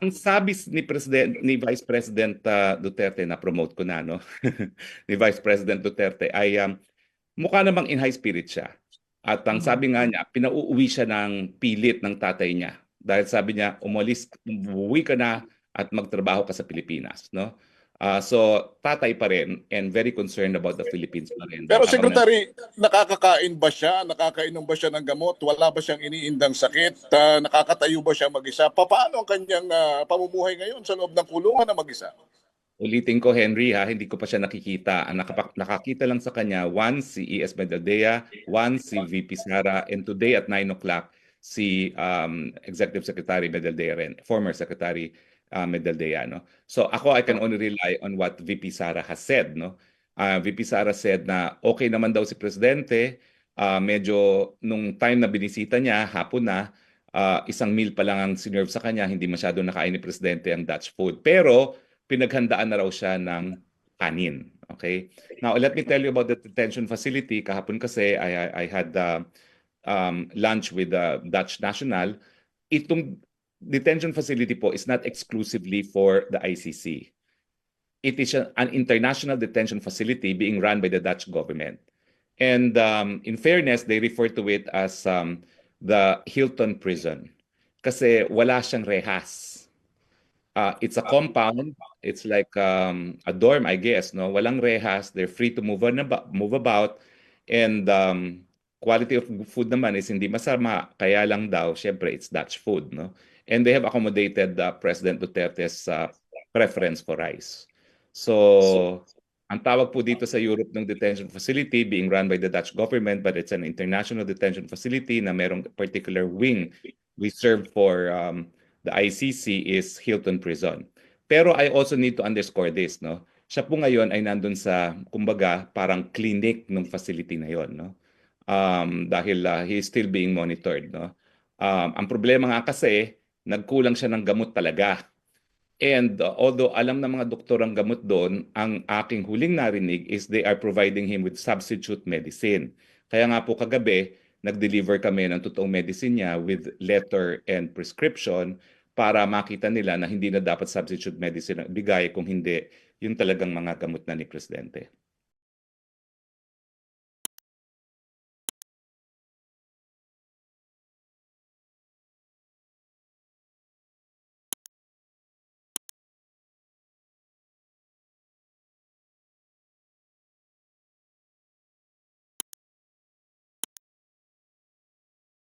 ang sabi ni President ni Vice President ah, Duterte na promote ko na no ni Vice President Duterte ay um, mukha namang in high spirit siya. At ang Mhm. sabi nga niya, pinauuwi siya ng pilit ng tatay niya. Dahil sabi niya, umalis, umuwi ka na at magtrabaho ka sa Pilipinas, no? Ah, so tatay pa rin and very concerned about the Philippines pa rin. Pero Dahil ako na- Secretary, nakakakain ba siya? Nakakainom ba siya ng gamot? Wala ba siyang iniindang sakit? Ah, nakakatayo ba siya mag-isa? Pa- Paano ang kanyang ah, pamumuhay ngayon sa loob ng kulungan na mag-isa? Ulitin ko, Henry, ha, hindi ko pa siya nakikita. Ang nakapa- nakakita lang sa kanya, one, si E.S. Medaldea, one, si VP Sara, and today at 9 o'clock, si um, Executive Secretary Medaldea rin, former Secretary uh, Medaldea. No? So ako, I can only rely on what VP Sara has said. No? Uh, VP Sara said na okay naman daw si Presidente, uh, medyo nung time na binisita niya, hapon na, uh, isang meal pa lang ang sinerve sa kanya, hindi masyado nakain ni Presidente ang Dutch food. Pero pinaghandaan na raw siya ng kanin. Okay? Now, let me tell you about the detention facility. Kahapon kasi, I, I, I had uh, um, lunch with the Dutch National. Itong detention facility po is not exclusively for the ICC. It is a- an international detention facility being run by the Dutch government. And um, in fairness, they refer to it as um, the Hilton Prison. Kasi wala siyang rehas. Uh, it's a compound. It's like um, a dorm, I guess. No, walang rehas. They're free to move on move about, and um, quality of food naman is hindi masama. Kaya lang daw, syempre, it's Dutch food, no. And they have accommodated uh, President Duterte's uh, preference for rice. So, ang tawag po dito sa Europe ng detention facility being run by the Dutch government, but it's an international detention facility na merong particular wing reserved for um, the ICC is Hilton Prison. Pero I also need to underscore this, no? Siya po ngayon ay nandun sa, kumbaga, parang clinic ng facility na yon, no? Um, dahil uh, he is still being monitored, no? Um, ang problema nga kasi, nagkulang siya ng gamot talaga. And uh, although alam ng mga doktor ang gamot doon, ang aking huling narinig is they are providing him with substitute medicine. Kaya nga po kagabi, nag-deliver kami ng totoong medicine niya with letter and prescription para makita nila na hindi na dapat substitute medicine ang bigay kung hindi yung talagang mga gamot na ni Presidente.